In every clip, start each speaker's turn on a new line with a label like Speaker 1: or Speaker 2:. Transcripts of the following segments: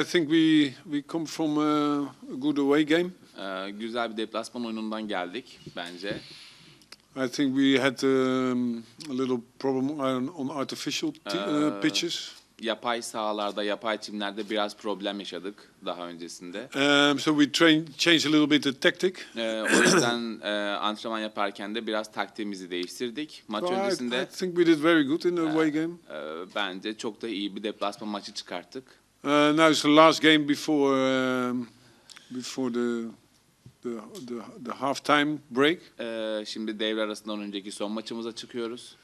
Speaker 1: I think we we come from a, good away game.
Speaker 2: Ee, güzel bir deplasman oyunundan geldik bence.
Speaker 1: I think we had um, a little problem on, on artificial t- uh,
Speaker 2: Uh,
Speaker 1: pitches.
Speaker 2: Yapay sahalarda, yapay çimlerde biraz problem yaşadık daha öncesinde.
Speaker 1: Um, so we train, changed a little bit the tactic.
Speaker 2: Ee, o yüzden e, antrenman yaparken de biraz taktiğimizi değiştirdik. Maç
Speaker 1: But I, I
Speaker 2: öncesinde
Speaker 1: think we did very good in the away game.
Speaker 2: e, bence çok da iyi bir deplasman maçı çıkarttık.
Speaker 1: Uh, now it's the last game before um, before the the the, the halftime break.
Speaker 2: Ee, şimdi devre arasından önceki son maçımıza çıkıyoruz.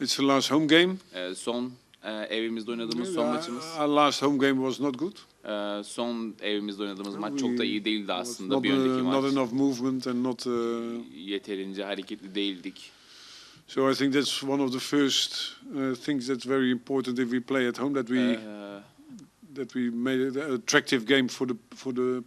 Speaker 1: It's the last home game.
Speaker 2: Ee, son e, evimizde oynadığımız son maçımız.
Speaker 1: Our last home game was not good.
Speaker 2: Ee, son evimizde oynadığımız maç çok da iyi değildi aslında.
Speaker 1: Not,
Speaker 2: Bir önceki maç
Speaker 1: not enough movement and not. Uh,
Speaker 2: yeterince hareketli değildik.
Speaker 1: so I think that's one of the first uh, things that's very important if we play at home that we
Speaker 2: Ee,
Speaker 1: that we made it an attractive game for the for the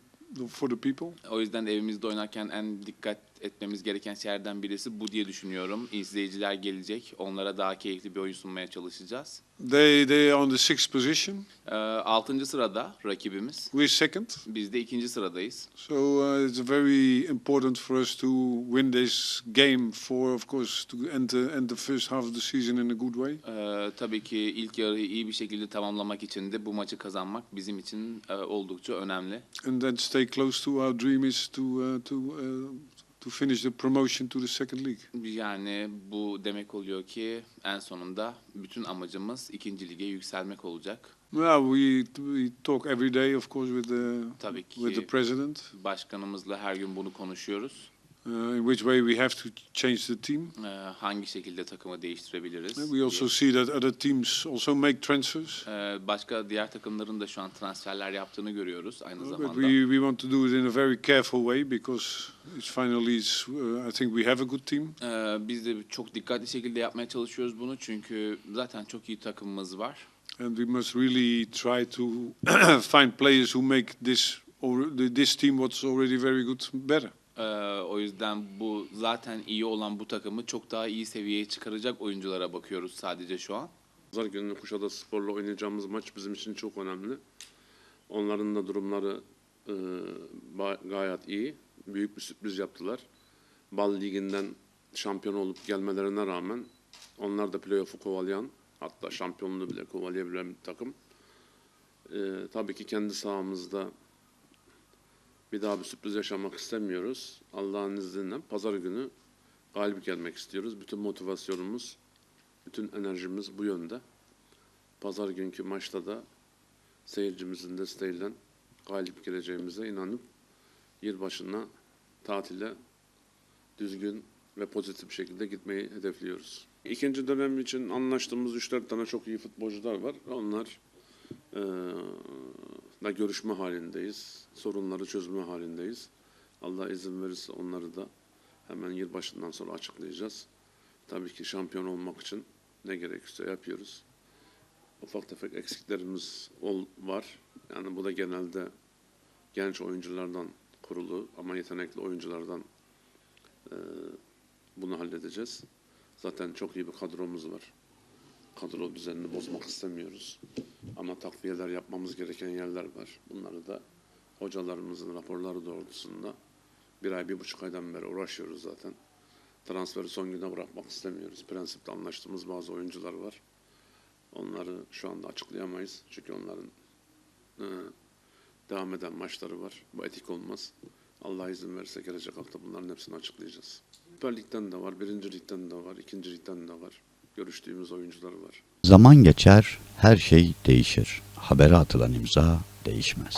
Speaker 1: for the people.
Speaker 2: o yüzden evimizde oynarken en dikkat etmemiz gereken şeylerden birisi bu diye düşünüyorum. İzleyiciler gelecek. Onlara daha keyifli bir oyun sunmaya çalışacağız.
Speaker 1: They they are on the sixth position.
Speaker 2: Ee, altıncı sırada rakibimiz.
Speaker 1: We're second.
Speaker 2: Biz de ikinci sıradayız.
Speaker 1: So uh, it's very important for us to win this game for, of course, to end the, end the first half of the season in a good way.
Speaker 2: Ee, tabii ki ilk yarıyı iyi bir şekilde tamamlamak için de bu maçı kazanmak bizim için e, oldukça önemli.
Speaker 1: And then stay close to our dream is to uh, to uh, to finish the promotion to the second league.
Speaker 2: Yani bu demek oluyor ki en sonunda bütün amacımız ikinci lige yükselmek olacak.
Speaker 1: Well, we we talk every day, of course, with the
Speaker 2: Tabii ki
Speaker 1: with the president.
Speaker 2: başkanımızla her gün bunu konuşuyoruz.
Speaker 1: Uh, in which way we have to change the team.
Speaker 2: Ee, hangi şekilde takımı değiştirebiliriz?
Speaker 1: We also
Speaker 2: diye.
Speaker 1: see that other teams also make transfers.
Speaker 2: Ee, başka diğer takımların da şu an transferler yaptığını görüyoruz aynı
Speaker 1: But
Speaker 2: zamanda.
Speaker 1: we, we want to do it in a very careful way because it's finally, it's, uh, I think we have a good team.
Speaker 2: Ee, biz de çok dikkatli şekilde yapmaya çalışıyoruz bunu çünkü zaten çok iyi takımımız var.
Speaker 1: And we must really try to find players who make this or this team what's already very good better.
Speaker 2: Ee, o yüzden bu zaten iyi olan bu takımı çok daha iyi seviyeye çıkaracak oyunculara bakıyoruz sadece şu an.
Speaker 3: Pazar günü Kuşadası Spor'la oynayacağımız maç bizim için çok önemli. Onların da durumları e, gayet iyi. Büyük bir sürpriz yaptılar. Bal Ligi'nden şampiyon olup gelmelerine rağmen onlar da playoff'u kovalayan hatta şampiyonluğu bile kovalayabilen bir takım. E, tabii ki kendi sahamızda bir daha bir sürpriz yaşamak istemiyoruz. Allah'ın izniyle pazar günü galip gelmek istiyoruz. Bütün motivasyonumuz bütün enerjimiz bu yönde. Pazar günkü maçta da seyircimizin desteğiyle galip geleceğimize inanıp yılbaşına tatile düzgün ve pozitif bir şekilde gitmeyi hedefliyoruz. İkinci dönem için anlaştığımız 3-4 tane çok iyi futbolcular var. Onlar eee, da görüşme halindeyiz. Sorunları çözme halindeyiz. Allah izin verirse onları da hemen yılbaşından sonra açıklayacağız. Tabii ki şampiyon olmak için ne gerekirse yapıyoruz. Ufak tefek eksiklerimiz ol, var. Yani bu da genelde genç oyunculardan kurulu ama yetenekli oyunculardan eee, bunu halledeceğiz. Zaten çok iyi bir kadromuz var. Kadro düzenini bozmak istemiyoruz. Ama takviyeler yapmamız gereken yerler var. Bunları da hocalarımızın raporları doğrultusunda bir ay, bir buçuk aydan beri uğraşıyoruz zaten. Transferi son güne bırakmak istemiyoruz. Prensipte anlaştığımız bazı oyuncular var. Onları şu anda açıklayamayız. Çünkü onların e, devam eden maçları var. Bu etik olmaz. Allah izin verirse gelecek hafta bunların hepsini açıklayacağız. Süper Lig'den de var, birinci Lig'den de var, ikinci Lig'den de var. Görüştüğümüz oyuncular var.
Speaker 4: Zaman geçer, her şey değişir. Habere atılan imza değişmez.